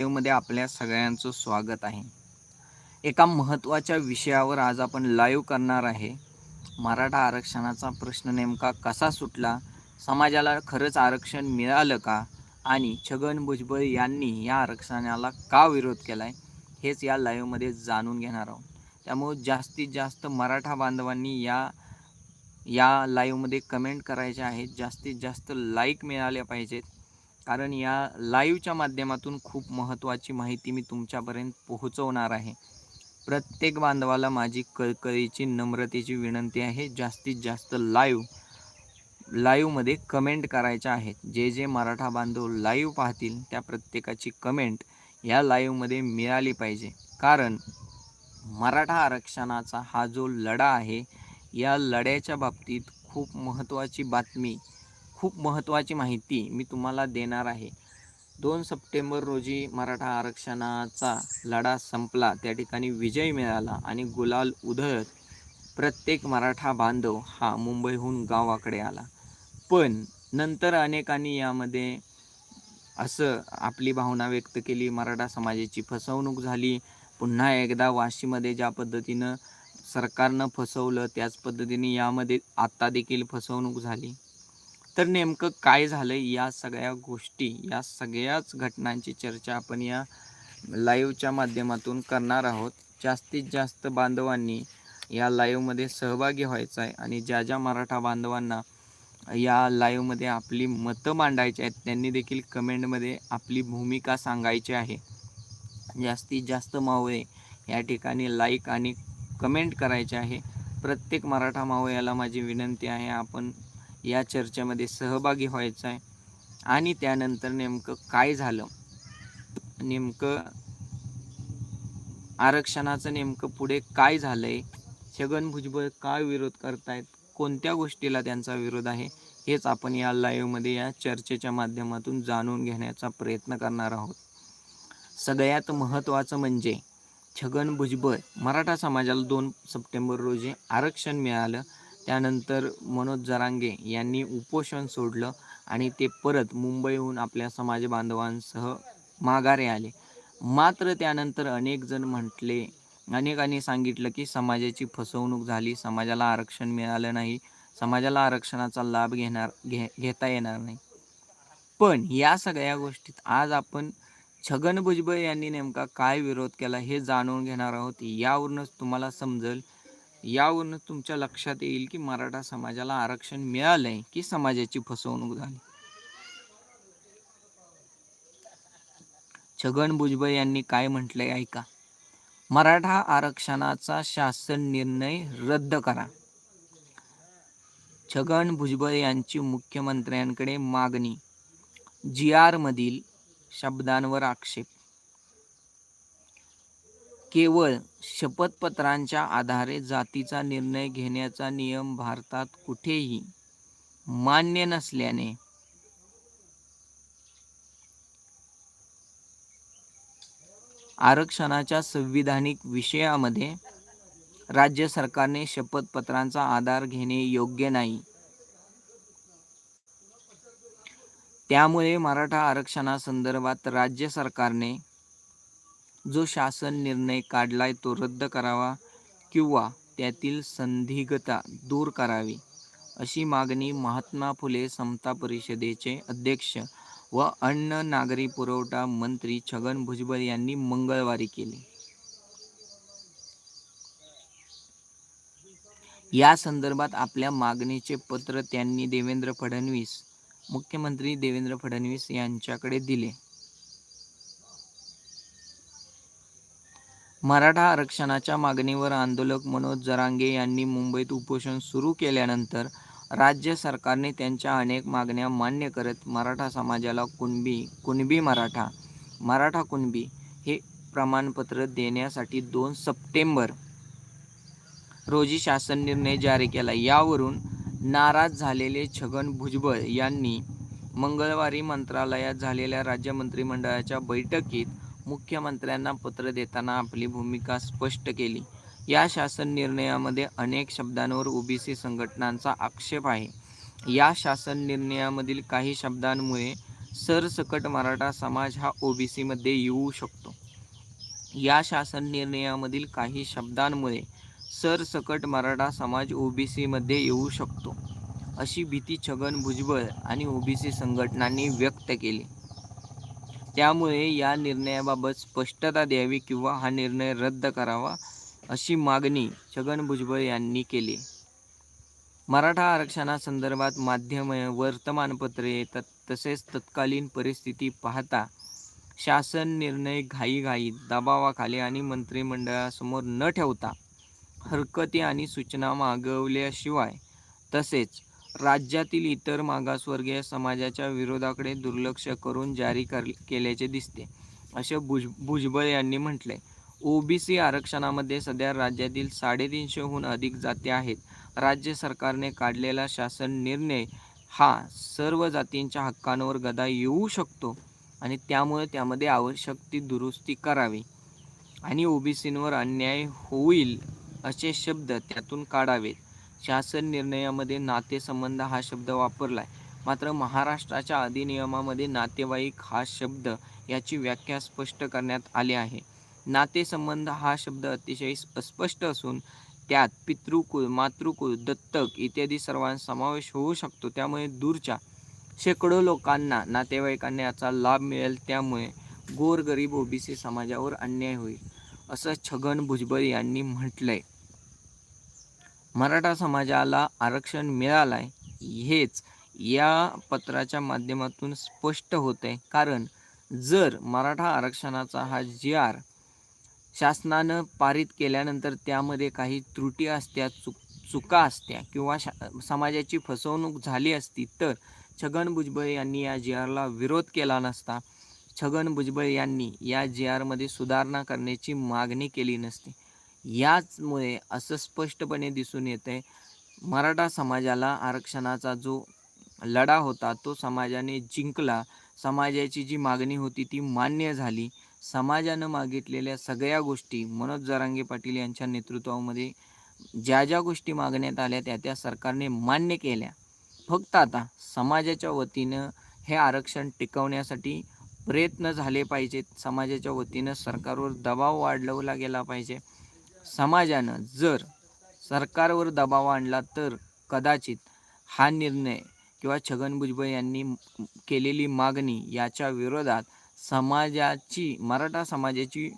लाईव्हमध्ये आपल्या सगळ्यांचं स्वागत आहे. एका महत्त्वाच्या विषयावर आज आपण लाईव्ह करणार आहे. मराठा आरक्षणाचा प्रश्न नेमका कसा सुटला? समाजाला खरंच आरक्षण मिळालं का? आणि छगन भुजबळ यांनी या आरक्षणाला का विरोध केला आहे हेच या लाईव्हमध्ये जाणून घेणार आहोत. त्यामुळे जास्तीत जास्त मराठा बांधवांनी या या लाईव्हमध्ये कमेंट करायच्या आहेत. जास्तीत जास्त लाईक मिळाल्या पाहिजेत. कारण या लाईव्हच्या माध्यमातून खूप महत्त्वाची माहिती मी तुमच्यापर्यंत पोहोचवणार आहे. प्रत्येक बांधवाला माझी कळकळीची नम्रतेची विनंती आहे. जास्तीत जास्त लाईव्ह लाईव्हमध्ये कमेंट करायच्या आहेत. जे जे मराठा बांधव लाईव्ह पाहतील त्या प्रत्येकाची कमेंट या लाईव्हमध्ये मिळाली पाहिजे. कारण मराठा आरक्षणाचा हा जो लढा आहे या लढ्याच्या बाबतीत खूप महत्त्वाची बातमी खूप महत्त्वाची माहिती मी तुम्हाला देणार आहे. दोन सप्टेंबर रोजी मराठा आरक्षणाचा लढा संपला. त्या ठिकाणी विजय मिळाला आणि गुलाल उधळत प्रत्येक मराठा बांधव हा मुंबईहून गावाकडे आला. पण नंतर अनेकांनी यामध्ये असं आपली भावना व्यक्त केली. मराठा समाजाची फसवणूक झाली. पुन्हा एकदा वाशीमध्ये ज्या पद्धतीनं सरकारनं फसवलं त्याच पद्धतीने यामध्ये आत्ता देखील फसवणूक झाली. तर नेमकं काय झालं या सगळ्या गोष्टी या सगळ्याच घटनांची चर्चा आपण या लाईव्हच्या माध्यमातून करणार आहोत. जास्तीत जास्त बांधवांनी या लाईव्हमध्ये सहभागी व्हायचं आहे आणि ज्या ज्या मराठा बांधवांना या लाईव्हमध्ये आपली मतं मांडायची आहेत त्यांनी देखील कमेंटमध्ये आपली भूमिका सांगायची आहे. जास्तीत जास्त मावळे या ठिकाणी लाईक आणि कमेंट करायचे आहे. प्रत्येक मराठा मावळ्याला माझी विनंती आहे आपण या चर्चेमध्ये सहभागी व्हायचं आहे. आणि त्यानंतर नेमकं काय झालं? नेमकं आरक्षणाचं नेमकं पुढे काय झालं आहे छगन भुजबळ काय विरोध करतायत? कोणत्या गोष्टीला त्यांचा विरोध आहे? हेच आपण या लाईव्हमध्ये या चर्चेच्या माध्यमातून जाणून घेण्याचा प्रयत्न करणार आहोत. सगळ्यात महत्त्वाचं म्हणजे छगन भुजबळ मराठा समाजाला दोन सप्टेंबर रोजी आरक्षण मिळालं. त्यानंतर मनोज जरांगे यांनी उपोषण सोडलं आणि ते परत मुंबईहून आपल्या समाज बांधवांसह माघारे आले. मात्र त्यानंतर अनेक जण म्हटले अनेकांनी सांगितलं की समाजाची फसवणूक झाली समाजाला आरक्षण मिळालं नाही समाजाला आरक्षणाचा लाभ घेणार घे घेता येणार नाही. पण या सगळ्या गोष्टीत आज आपण छगन भुजबळ यांनी नेमका काय विरोध केला हे जाणून घेणार आहोत. यावरूनच तुम्हाला समजेल यावरून तुमच्या लक्षात येईल की मराठा समाजाला आरक्षण मिळालंय की समाजाची फसवणूक झाली? छगन भुजबळ यांनी काय म्हटलंय ऐका. मराठा आरक्षणाचा शासन निर्णय रद्द करा. छगन भुजबळ यांची मुख्यमंत्र्यांकडे मागणी. जी आर मधील शब्दांवर आक्षेप. केवळ शपथपत्रांच्या आधारे जातीचा निर्णय घेण्याचा नियम भारतात कुठेही मान्य नसल्याने आरक्षणाच्या संविधानिक विषयामध्ये राज्य सरकारने शपथपत्रांचा आधार घेणे योग्य नाही. त्यामुळे मराठा आरक्षणासंदर्भात राज्य सरकारने जो शासन निर्णय काढलाय तो रद्द करावा किंवा त्यातील संदिग्धता दूर करावी अशी मागणी महात्मा फुले समता परिषदेचे अध्यक्ष व अन्न नागरी पुरवठा मंत्री छगन भुजबळ यांनी मंगळवारी केली. या संदर्भात आपल्या मागणीचे पत्र त्यांनी देवेंद्र फडणवीस मुख्यमंत्री देवेंद्र फडणवीस यांच्याकडे दिले. मराठा आरक्षणाच्या मागणीवर आंदोलक मनोज जरांगे यांनी मुंबईत उपोषण सुरू केल्यानंतर राज्य सरकारने त्यांच्या अनेक मागण्या मान्य करत मराठा समाजाला कुणबी कुणबी मराठा मराठा कुणबी हे प्रमाणपत्र देण्यासाठी दोन सप्टेंबर रोजी शासन निर्णय जारी केला. यावरून नाराज झालेले छगन भुजबळ यांनी मंगळवारी मंत्रालयात झालेल्या राज्य मंत्रिमंडळाच्या बैठकीत मुख्यमंत्र्यांना पत्र देताना आपली भूमिका स्पष्ट केली. या शासन निर्णयामध्ये अनेक शब्दांवर ओबीसी संघटनांचा आक्षेप आहे. या शासन निर्णयामधील काही शब्दांमुळे सरसकट मराठा समाज हा ओबीसीमध्ये येऊ शकतो. या शासन निर्णयामधील काही शब्दांमुळे सरसकट मराठा समाज ओबीसीमध्ये येऊ शकतो अशी भीती छगन भुजबळ आणि ओबीसी संघटनांनी व्यक्त केली. त्यामुळे या निर्णयाबाबत स्पष्टता द्यावी किंवा हा निर्णय रद्द करावा अशी मागणी छगन भुजबळ यांनी केली. मराठा आरक्षणासंदर्भात माध्यमे वर्तमानपत्रे त तसेच तत्कालीन परिस्थिती पाहता शासन निर्णय घाईघाईत दबावाखाली आणि मंत्रिमंडळासमोर न ठेवता हरकती आणि सूचना मागवल्याशिवाय तसेच राज्यातील इतर मागासवर्गीय समाजाच्या विरोधाकडे दुर्लक्ष करून जारी कर केल्याचे दिसते असे भुज भुजबळ यांनी म्हटले ओबीसी आरक्षणामध्ये सध्या राज्यातील साडेतीनशेहून अधिक जाती आहेत. राज्य सरकारने काढलेला शासन निर्णय हा सर्व जातींच्या हक्कांवर गदा येऊ शकतो आणि त्यामुळे त्यामध्ये आवश्यक ती दुरुस्ती करावी आणि ओबीसींवर अन्याय होईल असे शब्द त्यातून काढावेत. शासन निर्णयामध्ये नातेसंबंध हा शब्द वापरला आहे मात्र महाराष्ट्राच्या अधिनियमामध्ये नातेवाईक हा शब्द याची व्याख्या स्पष्ट करण्यात आली आहे. नातेसंबंध हा शब्द अतिशय अस्पष्ट असून त्यात पितृकुल मातृकुल दत्तक इत्यादी सर्वांचा समावेश होऊ शकतो. त्यामुळे दूरच्या शेकडो लोकांना नातेवाईकांना याचा लाभ मिळेल. त्यामुळे गोरगरीब ओबीसी समाजावर अन्याय होईल असं छगन भुजबळ यांनी म्हटलंय. मराठा समाजाला आरक्षण मिळालं आहे हेच या पत्राच्या माध्यमातून स्पष्ट होत आहे कारण जर मराठा आरक्षणाचा हा जी आर शासनानं पारित केल्यानंतर त्यामध्ये काही त्रुटी असत्या चुक चुका असत्या किंवा शा समाजाची फसवणूक झाली असती तर छगन भुजबळ यांनी या जी आरला विरोध केला नसता. छगन भुजबळ यांनी या जी आरमध्ये सुधारणा करण्याची मागणी केली नसती. याचमुळे असं स्पष्टपणे दिसून येतं आहे मराठा समाजाला आरक्षणाचा जो लढा होता तो समाजाने जिंकला. समाजाची जी मागणी होती ती मान्य झाली. समाजानं मागितलेल्या सगळ्या गोष्टी मनोज जरांगे पाटील यांच्या नेतृत्वामध्ये ज्या ज्या गोष्टी मागण्यात आल्या त्या त्या सरकारने मान्य केल्या. फक्त आता समाजाच्या वतीनं हे आरक्षण टिकवण्यासाठी प्रयत्न झाले पाहिजेत. समाजाच्या वतीनं सरकारवर दबाव वाढवला गेला पाहिजे. समाजानं जर सरकारवर दबाव आणला तर कदाचित हा निर्णय किंवा छगन भुजबळ यांनी केलेली मागणी याच्या विरोधात समाजाची मराठा समाजाची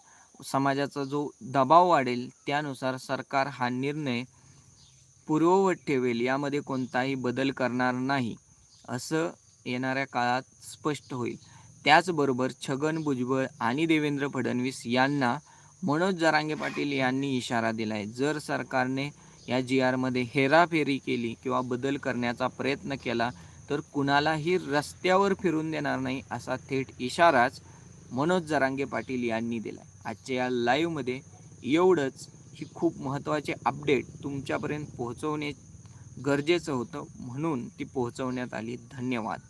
समाजाचा जो दबाव वाढेल त्यानुसार सरकार हा निर्णय पूर्ववत ठेवेल. यामध्ये कोणताही बदल करणार नाही असं येणाऱ्या काळात स्पष्ट होईल. त्याचबरोबर छगन भुजबळ आणि देवेंद्र फडणवीस यांना मनोज जरांगे पाटील यांनी इशारा दिला आहे जर सरकारने या जी आरमध्ये हेराफेरी केली किंवा बदल करण्याचा प्रयत्न केला तर कुणालाही रस्त्यावर फिरून देणार नाही असा थेट इशाराच मनोज जरांगे पाटील यांनी दिला आजच्या या लाईव्हमध्ये एवढंच. ही खूप महत्त्वाचे अपडेट तुमच्यापर्यंत पोहोचवणे गरजेचं होतं म्हणून ती पोहोचवण्यात आली. धन्यवाद.